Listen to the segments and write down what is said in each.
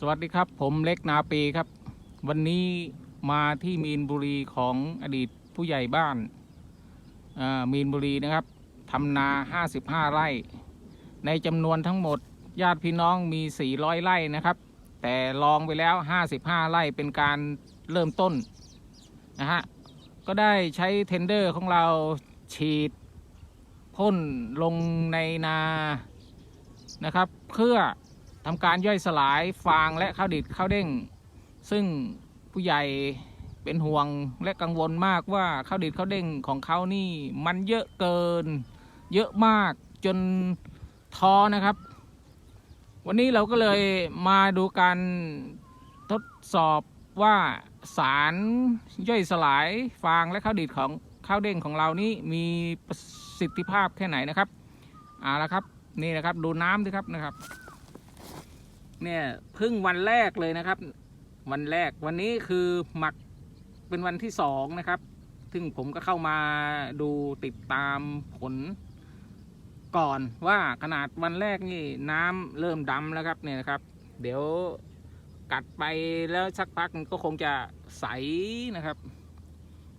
สวัสดีครับ ผมเล็กนาปีครับ วันนี้มาที่มีนบุรีของอดีตผู้ใหญ่บ้านามีนบุรีนะครับทำนา 55 ไร่ ในจำนวนทั้งหมดญาติพี่น้องมี 400 ไร่นะครับ แต่ลองไปแล้ว 55 ไร่เป็นการเริ่มต้นนะฮะก็ได้ใช้เทนเดอร์ของเราฉีดพ่นลงในนานะครับ เพื่อ ทำการย่อยสลายฟางและข้าวดิบข้าวเด้ง ซึ่งผู้ใหญ่เป็นห่วงและกังวลมากว่าข้าวดิบข้าวเด้งของเขานี่มันเยอะเกิน เยอะมากจนท้อนะครับ วันนี้เราก็เลยมาดูการทดสอบว่าสารย่อยสลายฟางและข้าวดิบของข้าวเด้งของเรานี่มีประสิทธิภาพแค่ไหนนะครับเอาละครับนี่นะครับดูน้ำดิครับนะครับ เนี่ยเพิ่งวันแรกเลยนะครับ วันแรกวันนี้คือหมักเป็นวันที่สองนะครับ ซึ่งผมก็เข้ามาดูติดตามผลก่อนว่าขนาดวันแรกนี่น้ำเริ่มดำแล้วครับเนี่ยนะครับ เดี๋ยวกัดไปแล้วสักพักก็คงจะใสนะครับ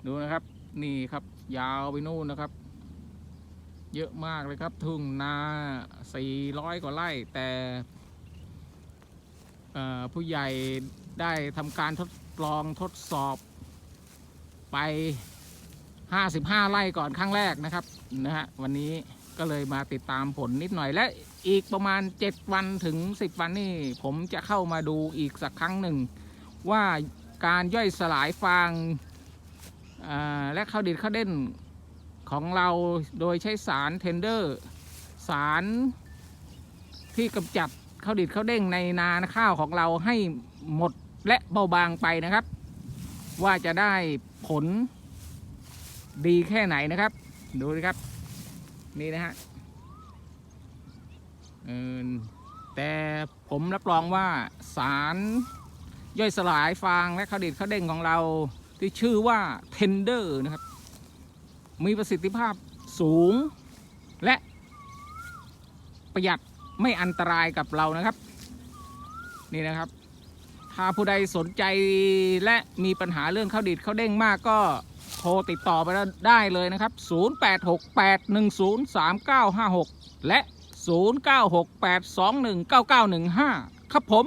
ดูนะครับนี่ครับ ยาวไปนู่นนะครับ เยอะมากเลยครับทุ่งนา 400 กว่าไร่แต่ ผู้ใหญ่ได้ทำการทดลองทดสอบไป 55 ไร่ก่อนครั้งแรกนะครับนะฮะวันนี้ก็เลยมาติดตามผลนิดหน่อยและอีกประมาณ 7 วันถึง 10 วันนี่ผมจะเข้ามาดูอีกสักครั้งหนึ่ง ว่าการย่อยสลายฟางและข้าวดิดข้าวเด่นของเราโดยใช้สารเทนเดอร์ สารที่กำจัด ข้าวดิดข้าวเด้งในนาข้าวของเราให้หมดและเบาบางไปนะครับ ว่าจะได้ผลดีแค่ไหนนะครับ ดูนะครับ นี่นะฮะแต่ผมรับรองว่าสารย่อยสลายฟางและข้าวดิดข้าวเด้งของเราที่ชื่อว่าเทนเดอร์นะครับ มีประสิทธิภาพสูงและประหยัด ไม่อันตรายกับเรานะครับ นี่นะครับ ถ้าผู้ใดสนใจและมีปัญหาเรื่องข้าวดิดข้าวเด้งมากก็โทรติดต่อไปได้เลยนะครับ 0868103956 และ 0968219915 ครับผม